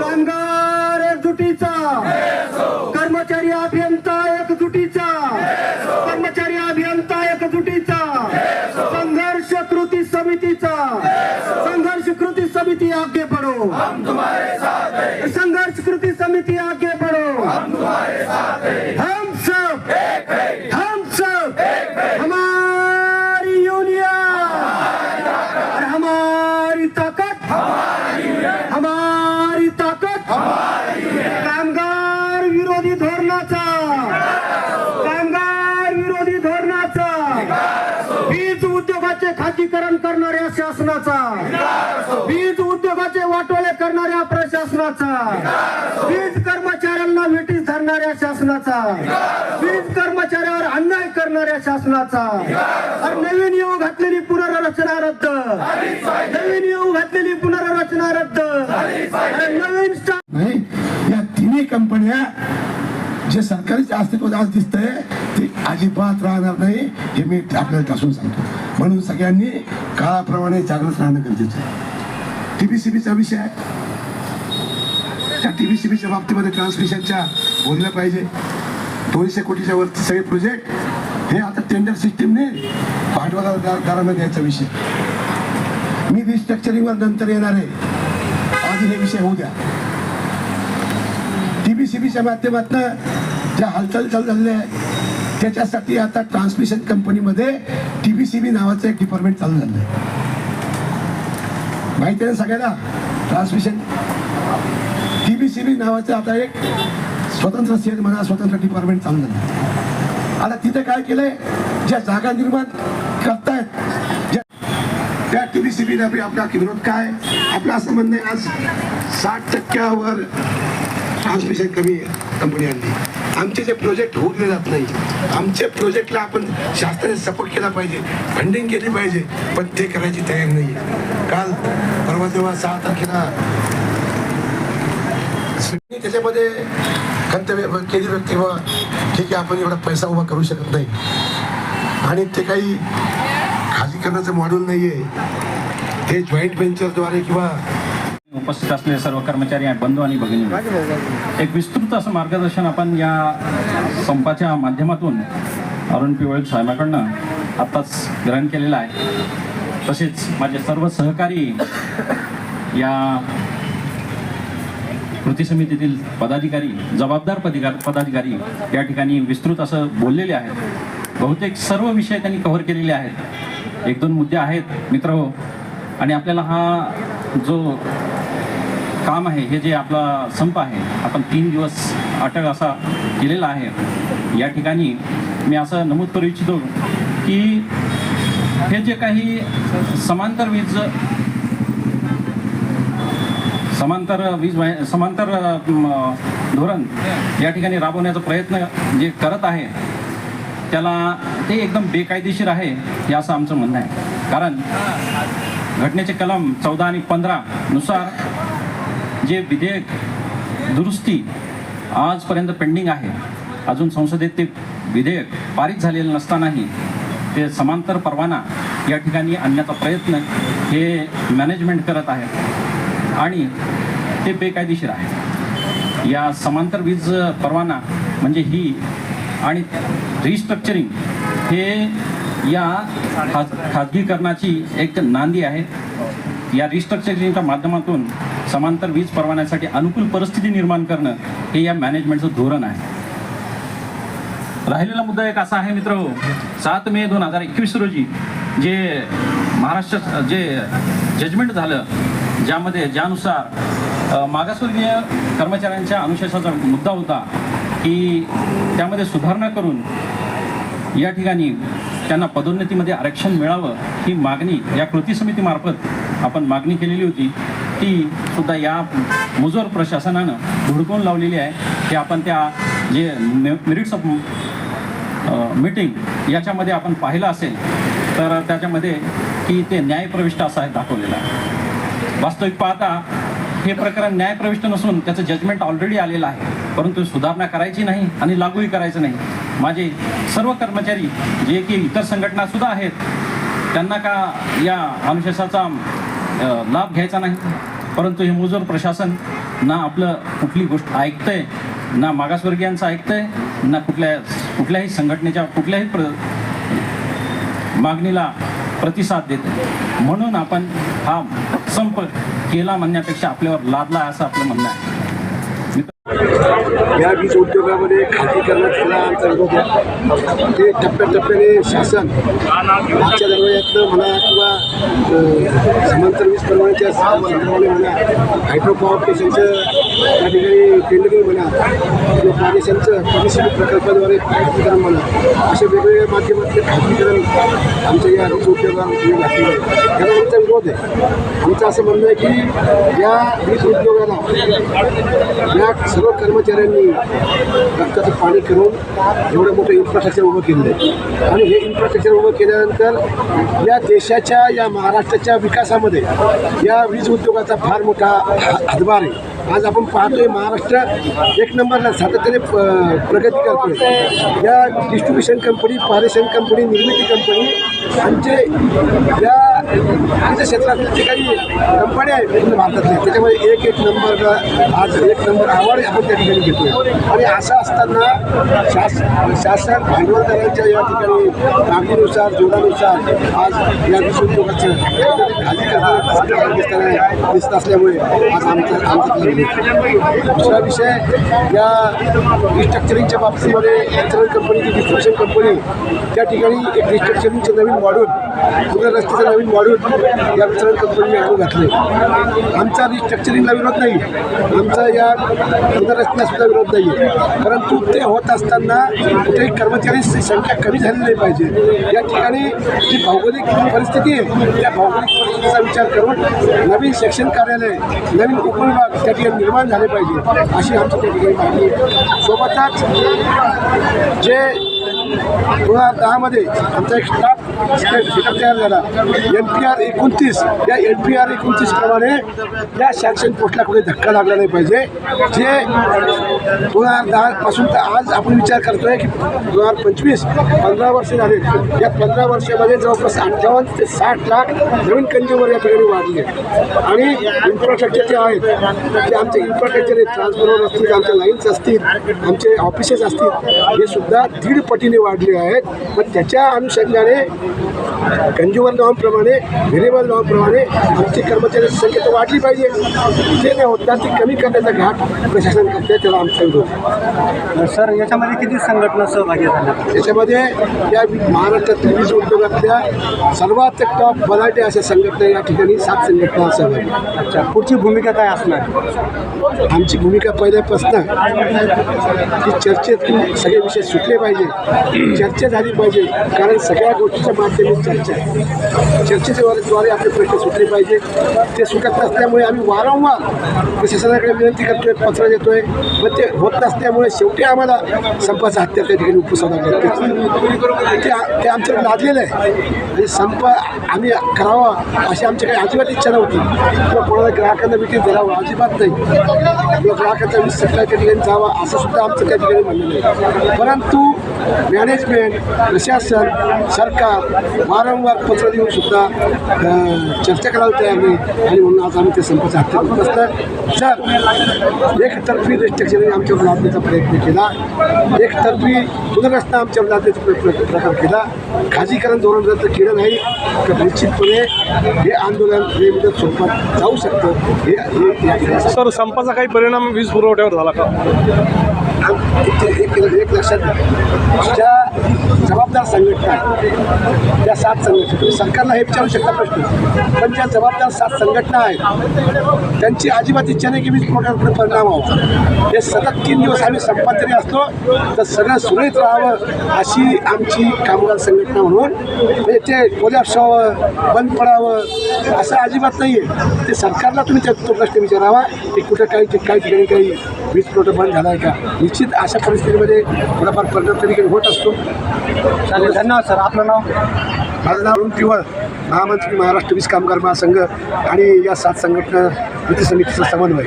कामगार एकजुटीचा. कर्मचारी अभियंता एकजुटीचा. कर्मचारी अभियंता एकजुटीचा. संघर्ष कृती समितीचा. संघर्ष कृती समिती आगे पडो संघर्ष कृती समिती आगे पडो हम सब हमारी यूनियन और हमारी ताकत हमारी ताकद कामगार विरोधी धोरणाचा कामगार विरोधी धोरणाचा वीज उद्योगाचे खातीकरण करणाऱ्या शासनाचा वीज उद्योगाचे करणाऱ्या प्रशासनाचा. वीज कर्मचाऱ्यांना मिठीस धरणाऱ्या शासनाचा. वीज कर्मचाऱ्यावर अन्याय करणाऱ्या शासनाचा. और नवीन येऊ घातलेली पुनर्रचना रद्द. नवीन येऊ घातलेली पुनर्रचना रद्द. नवीन नाही या तिन्ही कंपन्या जे सरकारचे अस्तित्वात आज दिसतंय ते अजिबात राहणार नाही हे मी आपल्याला ठासून सांगतो. म्हणून सगळ्यांनी काळाप्रमाणे जागृत राहणं गरजेचं आहे. टीबीसीबीचा विषय आहे. त्या टीबीसीबीच्या बाबतीमध्ये ट्रान्समिशनच्या बोललं पाहिजे. दोनशे कोटीच्या वरती सगळे प्रोजेक्ट हे आता टेंडर सिस्टीमने भांडवलदारांना द्यायचा विषय. मी रिस्ट्रक्चरिंगवर नंतर येणार आहे. आधी हे विषय होऊ द्या. टीबीसीबीच्या माध्यमातून ज्या हालचाल चालू झालेल्या आहेत त्याच्यासाठी आता ट्रान्समिशन कंपनीमध्ये टीबीसीबी नावाचं एक डिपार्टमेंट चालू झालं आहे माहिती आहे ना सगळ्यांना? ट्रान्समिशन टी बी सिबी नावाचं आता एक स्वतंत्र सेल म्हणा स्वतंत्र डिपार्टमेंट चालू झालं. आता तिथे काय केलंय? ज्या जागा निर्माण करतायत ज्या त्या बीने आपला विरोध काय? आपलं असं म्हणणं आहे आज साठ टक्क्यावर ट्रान्समिशन कमी कंपनी आणली. आमचे जे प्रोजेक्ट होऊ जात नाही आमच्या प्रोजेक्टला आपण शासनाने सपोर्ट केला पाहिजे फंडिंग केली पाहिजे पण ते करायची तयारी नाही काल परवा तेव्हा सहा तारखेला त्याच्यामध्ये कर्तव्य केली व्यक्ती व ठीक आहे आपण एवढा पैसा उभा करू शकत नाही. आणि ते काही खाजगीकरणाचं मॉडेल नाही आहे ते जॉईंट व्हेंचरद्वारे किंवा उपस्थित असलेले सर्व कर्मचारी आणि बंधू आणि भगिनी. एक विस्तृत असं मार्गदर्शन आपण या संपाच्या माध्यमातून अरुण पिवळे साहेबाकडनं आत्ताच ग्रहण केलेलं आहे. तसेच माझे सर्व सहकारी या कृती समितीतील पदाधिकारी जबाबदार पदिकार पदाधिकारी या ठिकाणी विस्तृत असं बोललेले आहेत. बहुतेक सर्व विषय त्यांनी कव्हर केलेले आहेत. एक दोन मुद्दे आहेत मित्र हो. आणि आपल्याला हा जो काम आहे हे जे आपला संप आहे आपण तीन दिवस अटक असा केलेला आहे या ठिकाणी मी असं नमूद करू इच्छितो की हे जे काही समांतर वीज समांतर वीज समांतर धोरण या ठिकाणी राबवण्याचा प्रयत्न जे करत आहे त्याला ते एकदम बेकायदेशीर आहे हे असं आमचं म्हणणं आहे. कारण घटनेचे कलम चौदा आणि पंधरा नुसार जे विधेयक दुरुस्ती आजपर्यंत पेंडिंग आहे अजून संसदेत ते विधेयक पारित झालेलं नसतानाही ते समांतर परवाना या ठिकाणी आणण्याचा प्रयत्न हे मॅनेजमेंट करत आहे आणि ते बेकायदेशीर आहे. या समांतर वीज परवाना म्हणजे ही आणि रिस्ट्रक्चरिंग हे या खाज खाजगीकरणाची एक नांदी आहे. या रिस्ट्रक्चरिंगच्या माध्यमातून समांतर वीज परवान्यासाठी अनुकूल परिस्थिती निर्माण करणं हे या मॅनेजमेंटचं धोरण आहे. राहिलेला मुद्दा एक असा आहे मित्र हो, सात मे दोन हजार एकवीस रोजी जे महाराष्ट्र जे जजमेंट झालं ज्यामध्ये ज्यानुसार मागासवर्गीय कर्मचाऱ्यांच्या अनुशेषाचा मुद्दा होता की त्यामध्ये सुधारणा करून या ठिकाणी त्यांना पदोन्नतीमध्ये आरक्षण मिळावं ही मागणी या कृती समितीमार्फत आपण मागणी केलेली होती. ती सुद्धा या मुजोर प्रशासनानं धुडकून लावलेली आहे. की आपण त्या जे मेरिट्स ऑफ मीटिंग याच्यामध्ये आपण पाहिलं असेल तर त्याच्यामध्ये की ते न्यायप्रविष्ट असं आहे दाखवलेलं. आहे वास्तविक पाहता हे प्रकरण न्यायप्रविष्ट नसून त्याचं जजमेंट ऑलरेडी आलेलं आहे. परंतु सुधारणा करायची नाही आणि लागूही करायचं नाही. माझे सर्व कर्मचारी जे की इतर संघटना सुद्धा आहेत त्यांना का या अनुशेषाचा लाभ घ्यायचा नाही? परंतु हे मुजोर प्रशासन ना आपलं कुठली गोष्ट ऐकतंय ना मागासवर्गीयांचं ऐकतंय ना कुठल्या कुठल्याही संघटनेच्या कुठल्याही प्र मागणीला प्रतिसाद देते म्हणून आपण हा संप केला म्हणण्यापेक्षा आपल्यावर लादला असं आपलं म्हणणं आहे. या वीज उद्योगामध्ये खाजगीकरणाला आमचा विरोध आहे. ते टप्प्याटप्प्याने शासन मागच्या दरवाज्यातलं म्हणा किंवा समांतर वीज परवान्याच्या संदर्भाने म्हणा हायड्रो पॉवर स्टेशनचं त्या ठिकाणी टेंडरिंग म्हणा किंवा पारेशनचं पॉलिसी प्रकल्पाद्वारे खाजगीकरण म्हणा अशा वेगवेगळ्या माध्यमातले खाजगीकरण आमच्या या वीज उद्योगामध्ये उपयोग घातलेलं आहे. त्याला आमचा विरोध आहे. आमचं असं म्हणणं आहे की या वीज उद्योगाला या सर्व कर्मचाऱ्यांनी रक्ताचं पाणी करून एवढं मोठं इन्फ्रास्ट्रक्चर उभं केलेलं आहे. आणि हे इन्फ्रास्ट्रक्चर उभं केल्यानंतर या देशाच्या या महाराष्ट्राच्या विकासामध्ये या वीज उद्योगाचा फार मोठा हा- हातभार आहे. आज आपण पाहतोय महाराष्ट्र एक नंबरला सातत्याने प- प्रगती करतोय. या डिस्ट्रीब्युशन कंपनी पारेशन कंपनी निर्मिती कंपनी आमचे म्हणजे या आमच्या क्षेत्रातले जे काही कंपन्या आहेत भारतातले भारतातल्या त्याच्यामध्ये एक एक नंबर आज एक नंबर अवॉर्ड आपण त्या ठिकाणी घेतोय. आणि असं असताना शास शासन भांडवलदारांच्या या ठिकाणी मागणीनुसार जोडानुसार आज या विश्वोद्योगाचं खाली करताना दिसत असल्यामुळे आज आमचं आमचं दुसरा विषय या रिस्ट्रक्चरिंगच्या बाबतीमध्ये कंपनी कंपनीची डिस्ट्रक्शन कंपनी त्या ठिकाणी एक रिस्ट्रक्चरिंगचं नवीन मॉड्यूल पुनर्रस्तीचं नवीन वाढून या वितरण कंपनीने आणून घातले. आमचा रिस्ट्रक्चरिंगला विरोध नाही. आमचा या पुनर्रचनेला सुद्धा विरोध नाही. आहे परंतु ते होत असताना कुठेही कर्मचारी संख्या कमी झाली नाही पाहिजे. या ठिकाणी जी भौगोलिक परिस्थिती आहे त्या भौगोलिक परिस्थितीचा विचार करून नवीन शिक्षण कार्यालय नवीन उपविभाग त्या ठिकाणी निर्माण झाले पाहिजे अशी आमची त्या ठिकाणी मागणी आहे. सोबतच जे दोन हजार दहामध्ये आमचा एक स्टाफ सेटअप तयार झाला. एन पी आर एकोणतीस या एन पी आर एकोणतीस प्रमाणे या सॅक्शन पोस्टला कुठे धक्का लागला नाही पाहिजे. जे दोन हजार दहापासून तर आज आपण विचार करतोय की दोन हजार पंचवीस पंधरा वर्ष झाले. या पंधरा वर्षामध्ये जवळपास अठ्ठावन्न ते साठ लाख नवीन कंझ्युमर या ठिकाणी वाढले आणि इन्फ्रास्ट्रक्चर जे आहेत ते आमचे इन्फ्रास्ट्रक्चर आहेत ट्रान्सफॉर्मर असतील आमच्या लाईन्स असतील आमचे ऑफिसेस असतील हे सुद्धा दीड पटीने वाढले आहेत. पण त्याच्या अनुषंगाने कंज्युमर लॉनप्रमाणे व्हेरिएबल लॉनप्रमाणे आमची कर्मचाऱ्यांची संख्या तर वाढली पाहिजे. जे नाही होत ती कमी करण्याचा घाट प्रशासन करते त्याला आहे. सर याच्यामध्ये किती संघटना सहभागी झाल्या? त्याच्यामध्ये या महाराष्ट्रातील वीज उद्योगातल्या सर्वात टॉप बलाढ्य अशा संघटना या ठिकाणी सात संघटना सहभागी. अच्छा पुढची भूमिका काय असणार? आमची भूमिका पहिल्यापासून की चर्चेतून सगळे विषय सुटले पाहिजे. चर्चा झाली पाहिजे कारण सगळ्या गोष्टीच्या माध्यमात चर्चा आहे. चर्चेच्या द्वारे आपले प्रश्न सुटले पाहिजे. ते सुटत नसल्यामुळे आम्ही वारंवार प्रशासनाकडे विनंती करतोय पत्र देतोय. पण ते होत नसल्यामुळे शेवटी आम्हाला संपाचा हत्या त्या ठिकाणी उपसावा लागते ते ते आमच्याकडे लादलेलं आहे. आणि संप आम्ही करावा अशी आमची काही अजिबात इच्छा नव्हती. किंवा कोणाला ग्राहकांना मिटिंग द्यावं अजिबात नाही. किंवा ग्राहकांचा वीज सरकारच्या ठिकाणी जावा असं सुद्धा आमचं त्या ठिकाणी म्हणणं नाही. परंतु मॅनेजमेंट प्रशासन सरकार वारंवार पत्र देऊन सुद्धा चर्चा करायला तयार नाही. आणि म्हणून आज आम्ही ते संपाचा हत्या करत असतं. जर एकतर्फी रिस्ट्रिक्शन आमच्यावर लादण्याचा प्रयत्न केला. एकतर्फी पुनर्रचना आमच्यावर लादण्याचा प्र- प्र- प्रकार केला. खाजीकरण धोरण जर केलं नाही तर निश्चितपणे हे आंदोलन हे मुदत स्वरूपात जाऊ शकतं. हे सर संपाचा काही परिणाम वीज पुरवठ्यावर झाला का? एक लक्षात. ज्या जबाबदार संघटना आहेत त्या सात संघटना तुम्ही सरकारला हे विचारू शकता प्रश्न पण ज्या जबाबदार सात संघटना आहेत त्यांची अजिबात इच्छा नाही की वीज पुरवठ्यावर परिणाम व्हावा. हे सतत तीन दिवस आम्ही संपात जरी असलो तर सगळं सुरळीत राहावं अशी आमची कामगार संघटना म्हणून. म्हणजे ते कोलॅप्स व्हावं बंद पडावं असं अजिबात नाही आहे ते सरकारला तुम्ही त्या- तो प्रश्न विचारावा की कुठं काही काही ठिकाणी काही वीज पुरवठा बंद झाला आहे का? निश्चित अशा परिस्थितीमध्ये थोडाफार परिणाम त्या होत असतो. चालेल धन्यवाद सर. आपलं नाव? माझं नाव अरुण पिवळ महामंत्री महाराष्ट्र वीज कामगार महासंघ आणि या सात संघटना कृती समितीचा समन्वय.